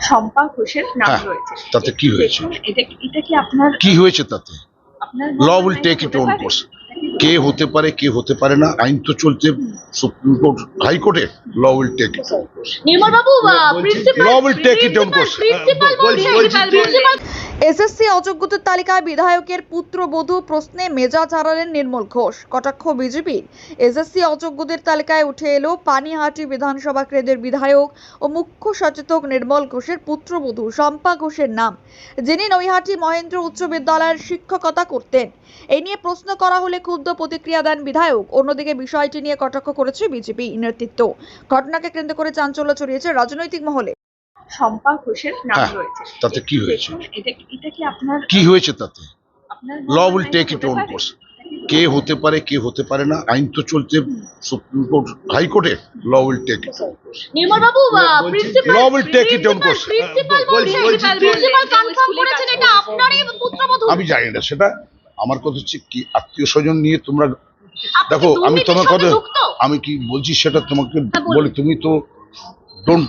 শম্পা ঘোষের নাম হ্যাঁ, রয়েছে তাতে কি হয়েছে? দেখুন, এটা এটা কি আপনার কি হয়েছে তাতে আপনার law will take it on course কে হতে পারে কে হতে পারে না আইন তো চলছে সুপ্রিম কোর্ট হাইকোর্টে law will take it on course Nirmal babu principal Law will take it on course. Principal বলছি, বলছি। প্রিন্সিপাল এসএসসি অযোগ্যতার তালিকায় বিধায়কের পুত্রবধূ প্রশ্নে মেজাজ হারালেন নির্মল ঘোষ। কটাক্ষ বিজেপির। এসএসসি অযোগ্যদের তালিকায় উঠে এলো পানিহাটি বিধানসভা কেন্দ্রের বিধায়ক ও মুখ্য সচেতক নির্মল ঘোষের পুত্রবধূ শম্পা ঘোষের নাম, যিনি নৈহাটি মহেন্দ্র উচ্চ বিদ্যালয়ের শিক্ষকতা করতেন। এই নিয়ে প্রশ্ন করা হলে ক্ষুব্ধ প্রতিক্রিয়া দেন বিধায়ক। অন্যদিকে বিষয়টি নিয়ে কটাক্ষ করেছে বিজেপি নেতৃত্ব। ঘটনাকে কেন্দ্র করে চাঞ্চল্য ছড়িয়েছে রাজনৈতিক মহলে। শম্পা ঘোষের নাম হ্যাঁ, রয়েছে তাতে কি হয়েছে? দেখুন, এটা এটা কি আপনার কি হয়েছে তাতে আপনার law will take it own course কে হতে পারে কে হতে পারে না আইন তো চলছে সুপ্রিম কোর্ট হাইকোর্টে law will take it own course Nirmal babu principal Law will take it on course. Principal বলছি, বলছে বলছি। প্রিন্সিপাল কনফার্ম করেছেন এটা আপনারই পুত্রবধূ আমি জানি না সেটা আমার কথা হচ্ছে কি আত্মীয় স্বজন নিয়ে তোমরা আপনি দেখো আমি দুর্নীতির তোমার সাথে কথা যুক্ত? আমি কি বলছি সেটা তোমাকে হ্যাঁ, বলুন। বলে তুমি তো ডোন্ট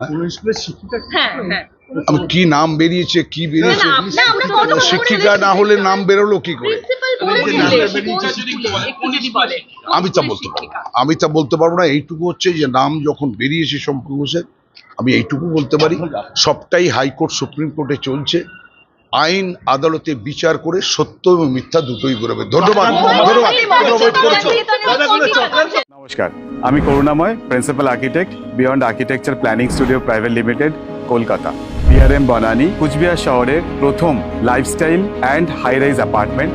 হ্যাঁ হ্যাঁ কি নাম বেরিয়েছে কি বেরিয়েছে শিক্ষিকা না হলে নাম বেরোলো কি করে আমি তা বলতে পারব না। আমি তা বলতে পারব না এইটুকু হচ্ছে যে নাম যখন বেরিয়েছে শম্পু ঘোষের আমি এইটুকু বলতে পারি সবটাই হাইকোর্ট সুপ্রিম কোর্টে চলছে আইন আদালতে বিচার করে সত্য এবং মিথ্যা দুটোই বেরোবে ধন্যবাদ ধন্যবাদ। নমস্কার। আমি Karunamoy principal architect beyond architecture planning studio private limited Kolkata BRM Banani Cooch Behar শহরের প্রথম lifestyle and high rise apartment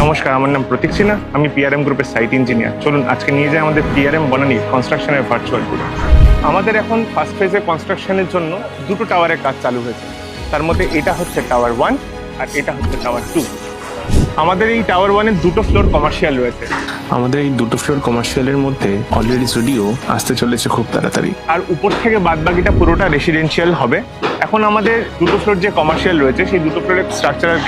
নমস্কার, আমার নাম প্রতীক সিনহা। আমি পিআরএম গ্রুপের সাইট ইঞ্জিনিয়ার চলুন, আজকে নিয়ে যাই আমাদের পিআরএম বনানি কনস্ট্রাকশনের ভার্চুয়াল ট্যুর আমাদের এখন ফার্স্ট ফেজে কনস্ট্রাকশনের জন্য দুটো টাওয়ারের কাজ চালু হয়েছে। তার মধ্যে এটা হচ্ছে টাওয়ার ওয়ান আর এটা হচ্ছে টাওয়ার টু আমাদের এই টাওয়ার ওয়ানের দুটো ফ্লোর কমার্শিয়াল রয়েছে। আমাদের এই দুটো ফ্লোর কমার্শিয়ালের মধ্যে অলরেডি স্টুডিও আসতে চলেছে খুব তাড়াতাড়ি। আর উপর থেকে বাদ বাকিটা পুরোটা রেসিডেন্সিয়াল হবে। এখন আমাদের দুটো ফ্লোর যে কমার্শিয়াল রয়েছে, সেই দুটো ফ্লোরের স্ট্রাকচারাল